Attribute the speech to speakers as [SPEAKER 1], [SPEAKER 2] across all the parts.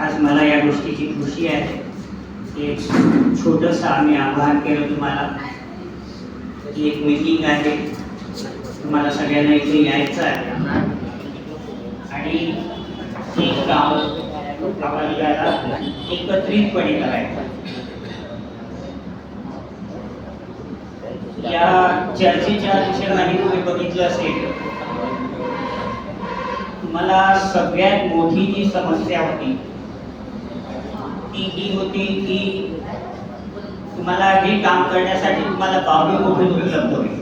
[SPEAKER 1] आज मला या गोष्टीची खुशी आहे. एक छोटंसं आम्ही आवाहन केलं तुम्हाला. एक मीटिंग आहे. तुम्हाला सगळ्यांना इथे यायचं आहे. आणि एक गाव आपल्याला एकत्रितपणे करायचं या चर्चेच्या विषयामध्ये तुम्ही बघितलं असेल मला सगळ्यात मोठी जी समस्या होती ती ही होती की तुम्हाला हे काम करण्यासाठी तुम्हाला बांबू कुठून उपलब्ध होईल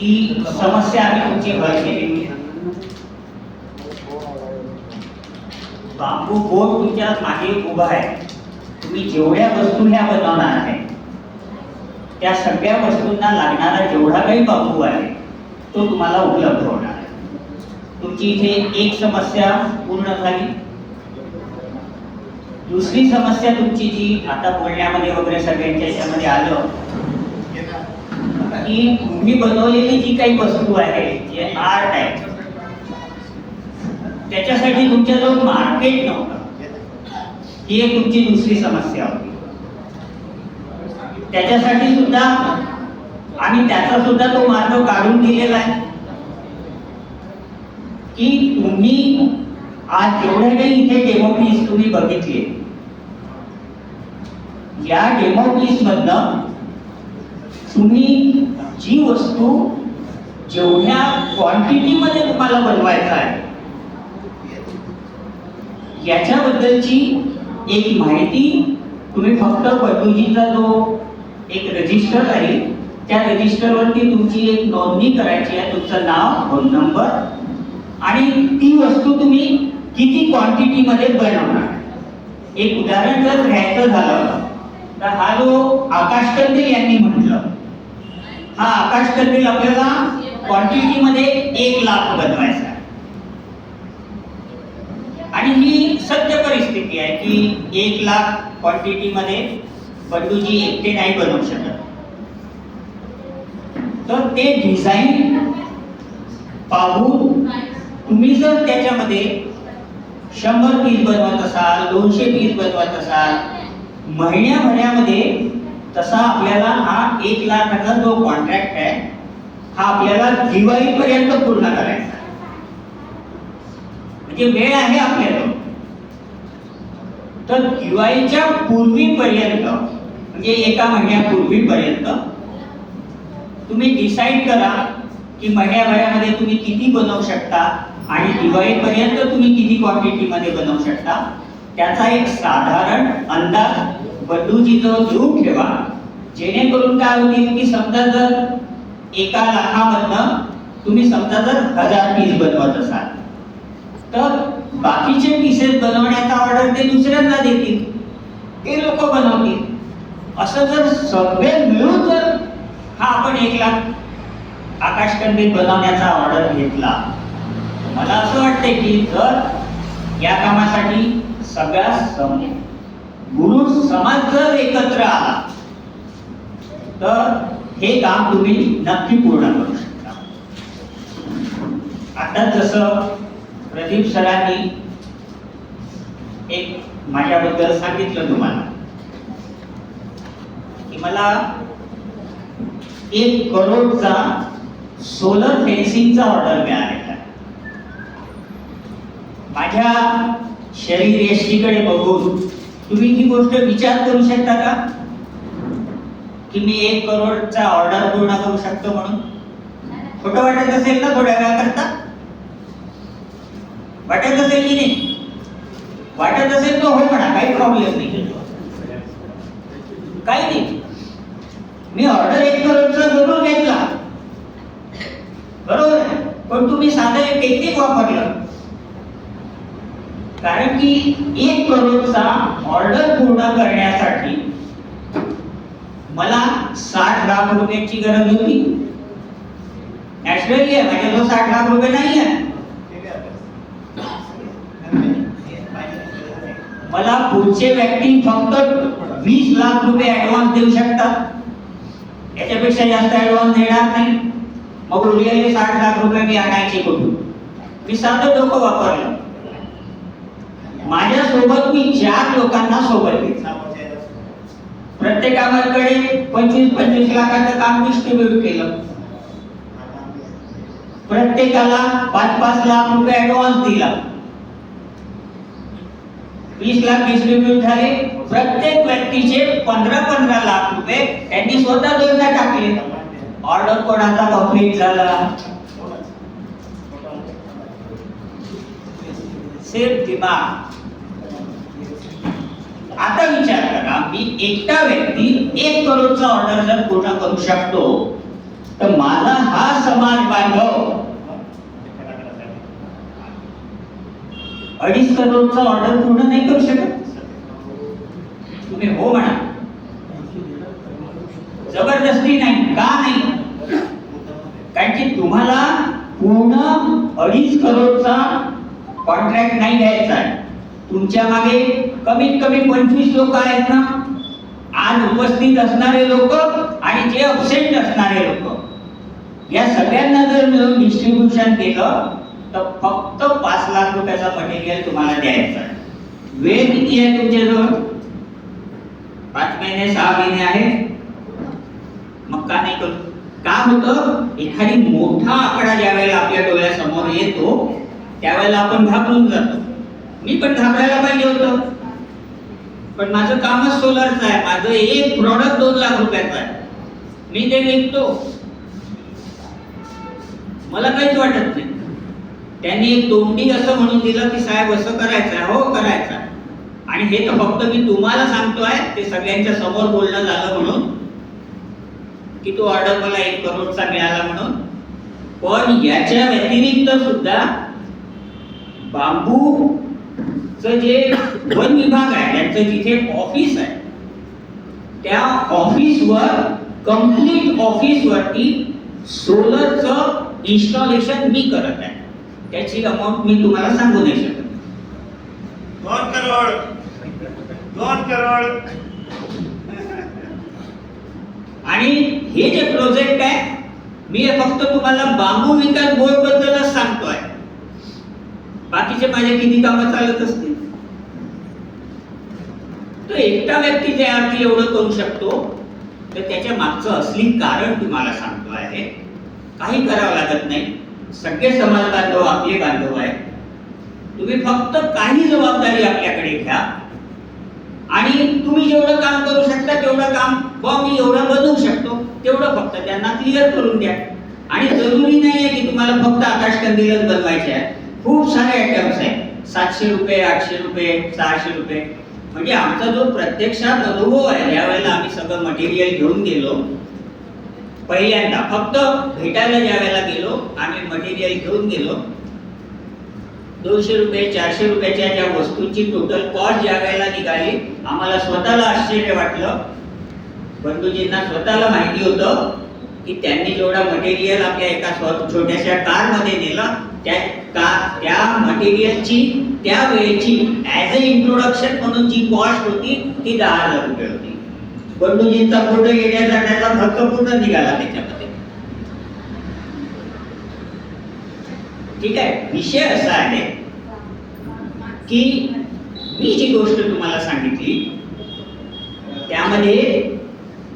[SPEAKER 1] ती समस्या आम्ही तुमची हल केली. बांबू बोट तुमच्या मागे उभा आहे. तुम्ही जेवढ्या वस्तू ह्या बनवणार आहे त्या सगळ्या वस्तूंना लागणारा जेवढा काही बांबू आहे तो तुम्हाला उपलब्ध होणार आहे. तुमची इथे एक समस्या पूर्ण झाली. दुसरी समस्या तुमची जी आता बोलण्यामध्ये वगैरे सगळ्यांच्या याच्यामध्ये आलं की तुम्ही बनवलेली जी काही वस्तू आहे जे आर्ट आहे त्याच्यासाठी तुमच्याजवळ मार्केट नव्हतं. ही एक तुमची दुसरी समस्या होती. त्याच्यासाठी सुद्धा आणि त्याचा सुद्धा तो मार्ग काढून दिलेला आहे. की तुम्ही आज जेवढे काही इथे डेमो पीस तुम्ही बघितले. या डेमो पीस मधनं तुम्ही जी वस्तू जेवढ्या क्वांटिटीमध्ये तुम्हाला बनवायचं आहे याच्याबद्दलची एक माहिती तुम्ही फक्त पद्मजीचा जो एक रजिस्टर आहे त्या रजिस्टरवरती तुमची एक नोंदणी करायची आहे तुमचं नाव फोन नंबर आणि ती वस्तू तुम्ही किती क्वांटिटीमध्ये बनवणार. एक उदाहरण जर घ्यायचं झालं तर हा जो आकाश कंदील यांनी म्हटलं हा आकाश कंदील आपल्याला क्वांटिटी मध्ये एक लाख बनवायचा आणि ही सत्य परिस्थिती आहे की एक लाख क्वांटिटी मध्ये बंडूजी एकटे नाही बनवू शकत. तर ते डिझाईन पाहून तुम्ही जर त्याच्यामध्ये शंभर पीस बनवत असाल दोनशे पीस बनवत असाल महिन्याभरामध्ये तसा आपल्याला हा एक लाखाचा जो कॉन्ट्रॅक्ट आहे हा आपल्याला दिवाळीपर्यंत पूर्ण करायचा म्हणजे वेळ आहे आपल्याला. तर दिवाळीच्या पूर्वीपर्यंत म्हणजे एका महिन्यापूर्वीपर्यंत तुम्ही डिसाईड करा की महिन्याभरामध्ये तुम्ही किती बनवू शकता आणि दिवाळीपर्यंत तुम्ही किती क्वांटिटीमध्ये बनवू शकता. त्याचा एक साधारण अंदाज बंधूजीजवळ घेऊन ठेवा. जेणेकरून काय होईल की समजा जर एका लाखामधनं तुम्ही समजा जर हजार पीस बनवत असाल. तर बाकीचे पीसेस बनवण्याचा ऑर्डर ते दुसऱ्यांना देतील. ते लोक बनवतील. असं जर सगळे मिळून जर हा आपण एक लाख आकाशकंदील बनवण्याचा ऑर्डर घेतला मला असं वाटतंय की जर या कामासाठी सगळ्या सम गुरु समाज जर एकत्र आला तर हे काम तुम्ही नक्की पूर्ण करू शकता. आता जसं प्रदीप सरांनी एक माझ्याबद्दल सांगितलं तुम्हाला की मला एक करोडचा सोलर फेन्सिंगचा ऑर्डर मिळालेला माझ्या शरीर यष्टीकडे बघून तुम्ही ही गोष्ट विचार करू शकता का? की मी एक करोडचा ऑर्डर पूर्ण करू शकतो म्हणून? खोटं वाटत असेल ना थोड्या वेळाकरता? वाटत असेल की नाही? वाटत असेल तर हो म्हणा काही प्रॉब्लेम नाही काही नाही. मी ऑर्डर एक करोडचा जरूर घेतला. बरोबर आहे. पण तुम्ही साधं एक टेक्निक वापरलं. कारण की एक करोडचा ऑर्डर पूर्ण करण्यासाठी मला साठ लाख रुपयाची गरज होती. नॅचरली आहे माझ्याजवळ साठ लाख रुपये नाही आहे मला पुढचे व्यक्ती फक्त वीस लाख रुपये ऍडव्हान्स देऊ शकतात. याच्यापेक्षा जास्त ऍडव्हान्स देणार नाही. मग उरलेले साठ लाख रुपये मी आणायचे कुठून? मी साधं डोकं वापरलं. माझ्यासोबत मी चार लोकांना सोबत घेतला प्रत्येकाकडे पंचवीस पंचवीस लाखाचं काम डिस्ट्रीब्यूट केलं. प्रत्येकाला पाच पाच लाख रुपये ऍडव्हान्स दिला. वीस लाख डिस्ट्रीब्यूट झाले. प्रत्येक व्यक्तीचे पंधरा पंधरा लाख रुपये त्यांनी स्वतः दोनदा टाकले. ऑर्डर कोणाचा कंप्लीट झाला? सिर्फ दिमाग आता विचार करा मी एकटा व्यक्ती एक करोडचा ऑर्डर जर पूर्ण करू शकतो तर माझा हा समाज बांधव अडीच करोडचा ऑर्डर पूर्ण नाही करू शकत? तुम्ही हो म्हणा. जबरदस्ती नाही का नाही? कारण की तुम्हाला पूर्ण अडीच करोडचा कॉन्ट्रॅक्ट नाही घ्यायचा आहे. तुमच्या मागे कमीत कमी पंचवीस लोक आहेत ना? आज उपस्थित असणारे लोक आणि जे अबसेंट असणारे लोक. या सगळ्यांना जर मिळून डिस्ट्रीब्युशन केलं तर फक्त पाच लाख रुपयाचा मटेरियल तुम्हाला द्यायचा वेळ किती आहे तुमच्याजवळ? पाच महिने सहा महिने आहे? मग का नाही करू? का होतं? एखादी मोठा आकडा ज्या वेळेला आपल्या डोळ्यासमोर येतो त्यावेळेला आपण घाबरून जातो. मी पण घाबरायला पाहिजे होतं. पण माझं कामच सोलरचं आहे. माझं एक प्रॉडक्ट दोन लाख रुपयाचं आहे. मी ते विकतो. मला काहीच वाटत नाही. त्यांनी एक तोंडी असं म्हणून दिलं की साहेब असं करायचं आहे. हो करायचं आहे. आणि हे तर फक्त मी तुम्हाला सांगतो आहे. ते सगळ्यांच्या समोर बोलणं झालं म्हणून की तो ऑर्डर मला एक करोडचा मिळाला म्हणून. पण याच्या व्यतिरिक्त सुद्धा बांबू जे वन विभाग आहे त्यांचं जिथे ऑफिस आहे त्या ऑफिसवर कंप्लीट ऑफिसवरती सोलरचं इन्स्टॉलेशन मी करत आहे. त्याची अमाऊंट मी तुम्हाला सांगू नाही शकत.
[SPEAKER 2] दोन करोड. दोन करोड.
[SPEAKER 1] आणि हे जे प्रोजेक्ट आहे मी फक्त तुम्हाला बांबू विकास बोर्ड बद्दलच सांगतोय. बाकीचे माझे किती कामं चालत असतील? तो एकटा व्यक्ती ज्या अर्थी एवढं करू शकतो. तर त्याच्या मागचं असली कारण तुम्हाला सांगतो आहे. काही करावं लागत नाही. सगळे समाज बांधव आपले बांधव आहे. तुम्ही फक्त काही जबाबदारी आपल्याकडे घ्या. आणि तुम्ही जेवढं काम करू शकता तेवढं काम बा मी एवढं बनवू शकतो तेवढं फक्त त्यांना क्लिअर करून द्या. आणि जरुरी नाही आहे की तुम्हाला फक्त आकाशकंदीलच बनवायचे आहे खूप सारे आयटम्स आहेत सातशे रुपये आठशे रुपये सहाशे रुपये. म्हणजे आमचा जो प्रत्यक्षात अनुभव आहे यावेळेला आम्ही सगळं मटेरियल घेऊन गेलो. पहिल्यांदा फक्त भेटायला ज्या वेळेला गेलो आम्ही मटेरियल घेऊन गेलो. दोनशे रुपये चारशे रुपयाच्या ज्या वस्तूंची टोटल कॉस्ट ज्या वेळेला निघाली. आम्हाला स्वतःला आश्चर्य वाटलं. बंधूजींना स्वतःला माहिती होतं की त्यांनी जेवढा मटेरियल आपल्या एका छोट्याशा कारमध्ये नेलं त्या का त्या मटेरियलची त्या वेळेची ॲज अ इंट्रोडक्शन म्हणून जी कॉस्ट होती ती दहा हजार रुपये होती. बंडूजींचा पूर्ण येण्या जाण्याचा खर्च पूर्ण निघाला त्याच्यामध्ये. ठीक आहे? विषय असा आहे की मी जी गोष्ट तुम्हाला सांगितली त्यामध्ये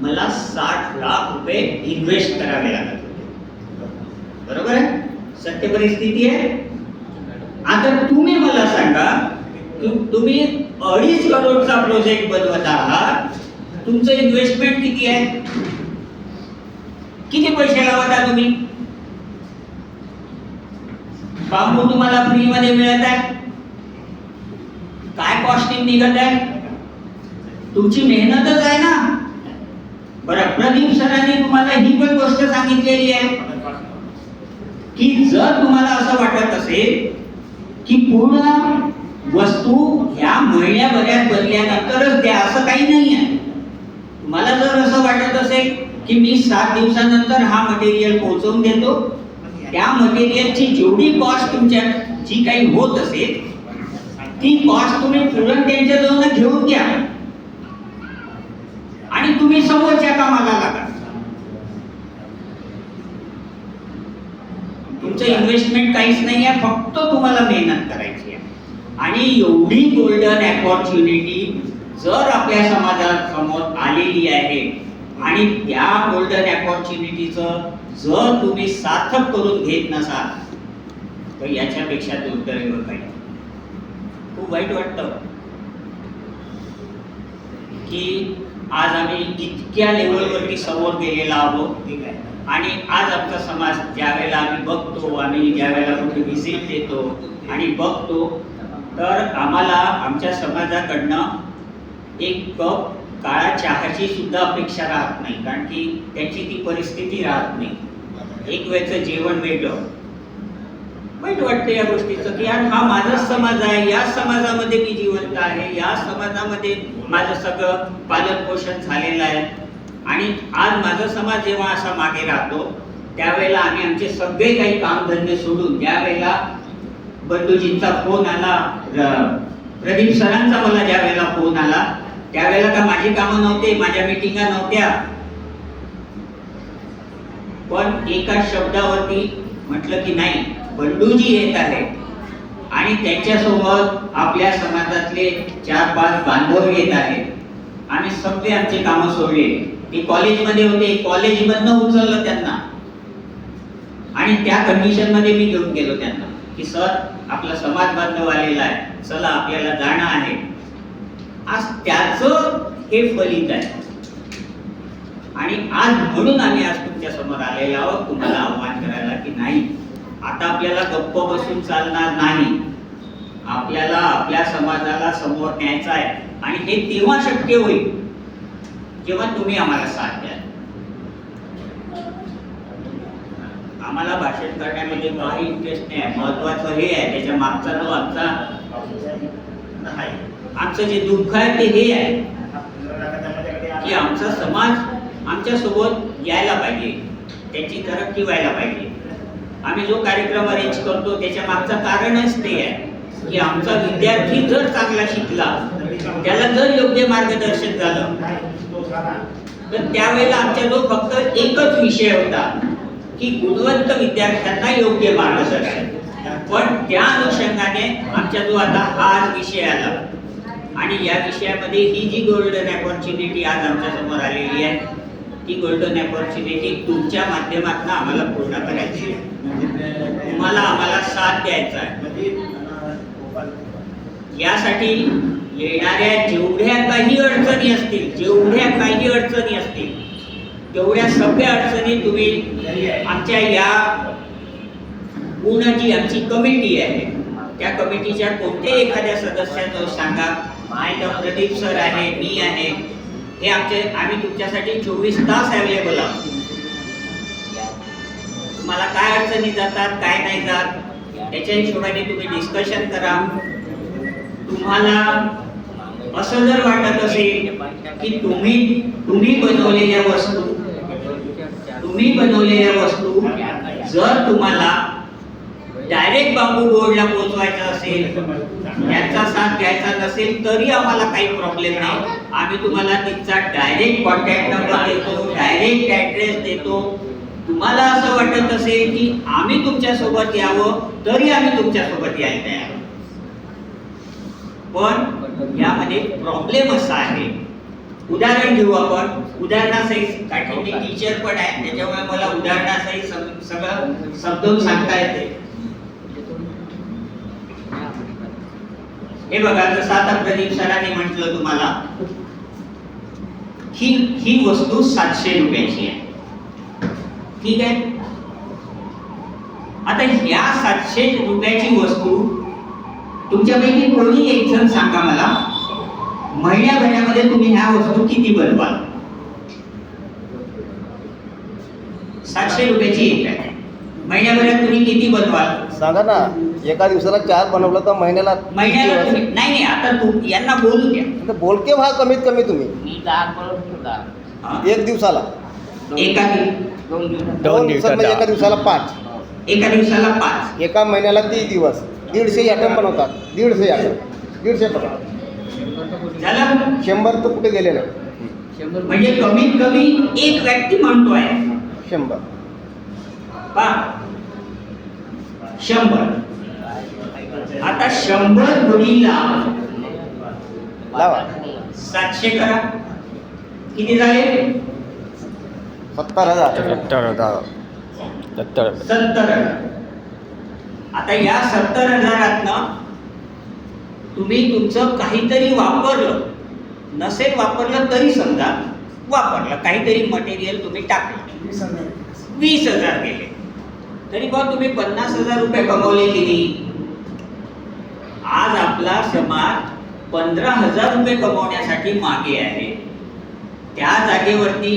[SPEAKER 1] मला साठ लाख रुपये इन्व्हेस्ट करावे लागत होते. बरोबर आहे? सत्य परिस्थिती आहे. आता तुम्ही मला सांगा तुम्ही अडीच करोडचा प्रोजेक्ट बनवत आहात. तुमचं इन्व्हेस्टमेंट किती आहे? किती पैसे लावता तुम्ही? बांबू तुम्हाला फ्री मध्ये मिळत आहे. काय कॉस्टिंग निघत आहे? तुमची मेहनतच आहे ना. बरं प्रदीप सरांनी तुम्हाला ही पण गोष्ट सांगितलेली आहे. की जर तुम्हाला असं वाटत असेल की पूर्ण वस्तू ह्या महिन्याभरात बदल्यानंतरच द्या असं काही नाही आहे. तुम्हाला जर असं वाटत असेल की मी सात दिवसानंतर हा मटेरियल पोहोचवून देतो त्या मटेरियलची जेवढी कॉस्ट तुमच्या जी काही होत असेल ती कॉस्ट तुम्ही तुरंत त्यांच्या जवळ घेऊन घ्या आणि तुम्ही समोरच्या कामाला लागा. तुमचं इन्व्हेस्टमेंट काहीच नाही आहे फक्त तुम्हाला मेहनत करायची आहे. आणि एवढी गोल्डन अपॉर्च्युनिटी जर आपल्या समाजासमोर आलेली आहे आणि त्या गोल्डन अपॉर्च्युनिटीचं जर तुम्ही सार्थक करून घेत नसाल तर याच्यापेक्षा दुर्दैव काही खूप वाईट वाटतं की आज आम्ही इतक्या लेवलवरती समोर गेलेला आहोत ठीक आहे आणि आज आमचा समाज ज्या वेळेला आम्ही बघतो आम्ही ज्यावेळेला कुठे व्हिजिट देतो आणि बघतो तर आम्हाला आमच्या समाजाकडनं एक कप काळा चहाची सुद्धा अपेक्षा राहत नाही कारण की त्यांची ती परिस्थिती राहत नाही. एक वेळचं जेवण वेगळं. वाईट वाटतं या गोष्टीचं की यार हा माझाच समाज आहे या समाजामध्ये मी जिवंत आहे या समाजामध्ये माझं सगळं पालन पोषण झालेलं आहे. आणि आज माझा समाज जेव्हा असा मागे राहतो त्यावेळेला आम्ही आमचे सगळे काही कामधंदे सोडून त्यावेळेला बंधूजींचा फोन आला प्रदीप सरांचा मला ज्यावेळेला फोन आला त्यावेळेला का माझी कामं नव्हते माझ्या मिटिंगा नव्हत्या. पण एका शब्दावरती म्हटलं की नाही बंडूजी येत आहे आणि त्यांच्यासोबत आपल्या समाजातले चार पाच बांधव येत आहेत. आम्ही सगळे आमचे कामं सोडले. ते कॉलेजमध्ये होते कॉलेजमधनं उचललं त्यांना. आणि त्या कंडिशनमध्ये मी घेऊन गेलो त्यांना की सर आपला समाज बांधव आलेला आहे चला आपल्याला जाणं आहे. आज त्याचं हे फलित आहे. आणि आज म्हणून आम्ही आज तुमच्यासमोर आलेलो आहोत तुम्हाला आव्हान करायला की नाही आता आपल्याला गप्प बसून चालणार नाही. आपल्याला आपल्या समाजाला समोर न्यायचं आहे. आणि हे तेव्हा शक्य होईल किंवा तुम्ही आम्हाला साथ द्या आम्हाला भाषण करण्यामध्ये काही इंटरेस्ट नाही आहे. महत्वाचं हे आहे त्याच्या मागचा जो आमचा आमचं जे दुःख आहे ते हे आहे की आमचा समाज आमच्यासोबत यायला पाहिजे. त्याची तरक्की व्हायला पाहिजे. आम्ही जो कार्यक्रम अरेंज करतो त्याच्या मागचं कारणच ते आहे की आमचा विद्यार्थी जर चांगला शिकला त्याला जर योग्य मार्गदर्शन झालं तर त्यावेळेला आमच्याजवळ फक्त एकच विषय होता की गुणवंत विद्यार्थ्यांना योग्य मार्गदर्शन. पण त्या अनुषंगाने आमच्या जो आता हा आज विषय आला आणि या विषयामध्ये ही जी गोल्डन अपॉर्च्युनिटी आज आमच्यासमोर आलेली आहे ती गोल्डन अपॉर्च्युनिटी तुमच्या माध्यमातून आम्हाला पूर्ण करायची आहे. तुम्हाला आम्हाला साथ द्यायचा आहे. यासाठी येणाऱ्या जेवढ्या काही अडचणी असतील जेवढ्या काही अडचणी असतील तेवढ्या सगळ्या अडचणी तुम्ही आमच्या या पूर्ण जी आमची कमिटी आहे. त्या कमिटीच्या कोणत्याही एखाद्या सदस्याचं सांगा. माहिती प्रदीप सर आहे मी आहे. हे आमचे आम्ही तुमच्यासाठी चोवीस तास अवेलेबल आहोत. तुम्हाला काय अडचणी जातात काय नाही जात त्याच्या हिशोबाने तुम्ही डिस्कशन करा. तुम्हाला असं जर वाटत असेल की तुम्ही तुम्ही बनवलेल्या वस्तू तुम्ही बनवलेल्या वस्तू जर तुम्हाला डायरेक्ट बांबू बोर्डला पोहोचवायचं असेल याचा साथ घ्यायचा नसेल तरी आम्हाला काही प्रॉब्लेम नाही. आम्ही तुम्हाला तिचा डायरेक्ट कॉन्टॅक्ट नंबर देतो डायरेक्ट ऍड्रेस देतो. तुम्हाला असं वाटत असेल की आम्ही तुमच्यासोबत यावं तरी आम्ही तुमच्यासोबत यायला तयार पण यामध्ये प्रॉब्लेम असा आहे. उदाहरण घेऊ आपण. उदाहरणासहित कारण मी टीचर पण आहे. त्याच्यामुळे मला उदाहरणासहित सगळं समजून सांगता येते. हे बघा जसं आता प्रदीप सरांनी म्हटलं तुम्हाला. ही ही वस्तू सातशे रुपयाची आहे. ठीक आहे? आता ह्या सातशे रुपयाची वस्तू तुमच्यापैकी कोणी एक जण सांगा मला महिन्याभरामध्ये तुम्ही ह्या वस्तू किती बनवाल? सातशे रुपयाची एक आहे महिन्याभरात तुम्ही किती बनवाल?
[SPEAKER 3] सांगा ना एका दिवसाला चार बनवलं तर महिन्याला
[SPEAKER 1] महिन्याला तुम्ही नाही नाही आता तू यांना बोलू द्या?
[SPEAKER 3] तर बोलके व्हा कमीत कमी तुम्ही.
[SPEAKER 4] मी दहा बनवतो दहा.
[SPEAKER 1] हा?
[SPEAKER 3] एक दिवसाला.
[SPEAKER 1] एका दि-
[SPEAKER 4] दोन दिवसात.
[SPEAKER 3] दोन दिवसात म्हणजे एका दिवसाला पाच.
[SPEAKER 1] एका दिवसाला पाच.
[SPEAKER 3] एका महिन्याला तीस दिवस. दीडशे आयटम बनवतात. दीडशे आयटम दीडशे
[SPEAKER 1] झालं?
[SPEAKER 3] शंभर तर कुठे गेले नाही
[SPEAKER 4] शंभर.
[SPEAKER 1] म्हणजे कमीत कमी एक व्यक्ती म्हणतोय
[SPEAKER 3] शंभर.
[SPEAKER 1] पा शंभर. आता शंभर गुणीला
[SPEAKER 3] लावा.
[SPEAKER 1] सातशे करा. किती झाले?
[SPEAKER 3] सत्तर हजार.
[SPEAKER 5] सत्तर हजार. सत्तर
[SPEAKER 1] सत्तर हजार. आता या सत्तर हजारातनं तुम्ही तुमचं काहीतरी वापरलं. नसेल वापरलं तरी समजा वापरलं. काहीतरी मटेरियल तुम्ही टाकलं. वीस हजार गेले. तरी बघ तुम्ही पन्नास हजार रुपये कमवले की नाही? आज आपला समाज पंधरा हजार रुपये कमवण्यासाठी मागे आहे. त्या जागेवरती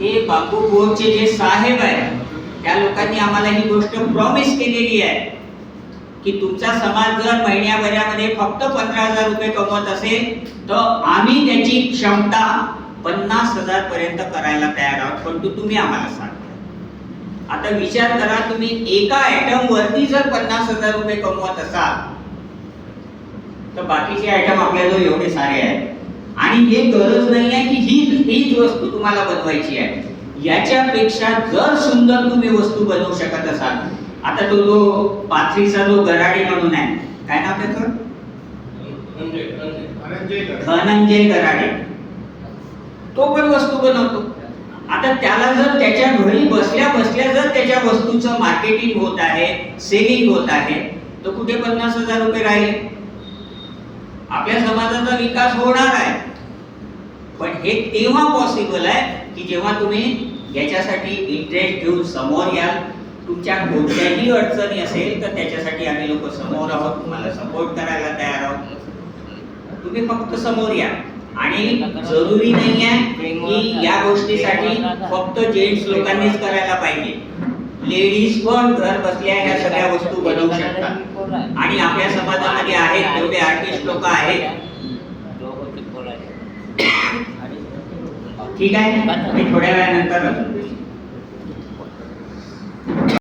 [SPEAKER 1] हे बापू बोरचे जे साहेब आहे त्या लोकांनी आम्हाला ही गोष्ट प्रॉमिस केलेली आहे. की तुमचा समाज जर महिन्याभरामध्ये फक्त पंधरा हजार रुपये कमवत असेल तर आम्ही त्याची क्षमता पन्नास हजार पर्यंत करायला तयार आहोत. परंतु तुम्ही आम्हाला सांगता आता विचार करा तुम्ही एका आयटम वरती जर पन्नास हजार रुपये कमवत असाल तर बाकीचे आयटम आपल्याजवळ एवढे सारे आहेत. आणि हे गरज नाही आहे की ही हीच वस्तू तुम्हाला बनवायची आहे. याच्यापेक्षा जर सुंदर तुम्ही वस्तू बनवू शकत असाल आता तो जो पाथरीचा जो गराडी म्हणून आहे काय नाव त्याचं? धनंजय गराडे. तो पण वस्तू बनवतो. आता त्याला जर त्याच्या घरी बसल्या बसल्या जर त्याच्या वस्तूचं मार्केटिंग होत आहे सेलिंग होत आहे तर कुठे पन्नास हजार रुपये राहिले? आपल्या समाजाचा विकास होणार आहे. पण हे तेव्हा पॉसिबल आहे की जेव्हा तुम्ही याच्यासाठी इंटरेस्ट घेऊन समोर याल तुमच्या कोणत्याही अडचणी असेल तर त्याच्यासाठी आम्ही लोक समोर आहोत. तुम्हाला सपोर्ट करायला तयार आहोत. तुम्ही फक्त समोर या. आणि जरुरी नाही आहे की या गोष्टीसाठी फक्त जेंट्स लोकांनीच करायला पाहिजे. लेडीज पण घर बसल्या ह्या सगळ्या वस्तू बनवू शकतात. आणि आपल्या समाजामध्ये आहेत तेवढे आर्टिस्ट लोक आहेत. ठीक आहे. मी थोड्या वेळानंतर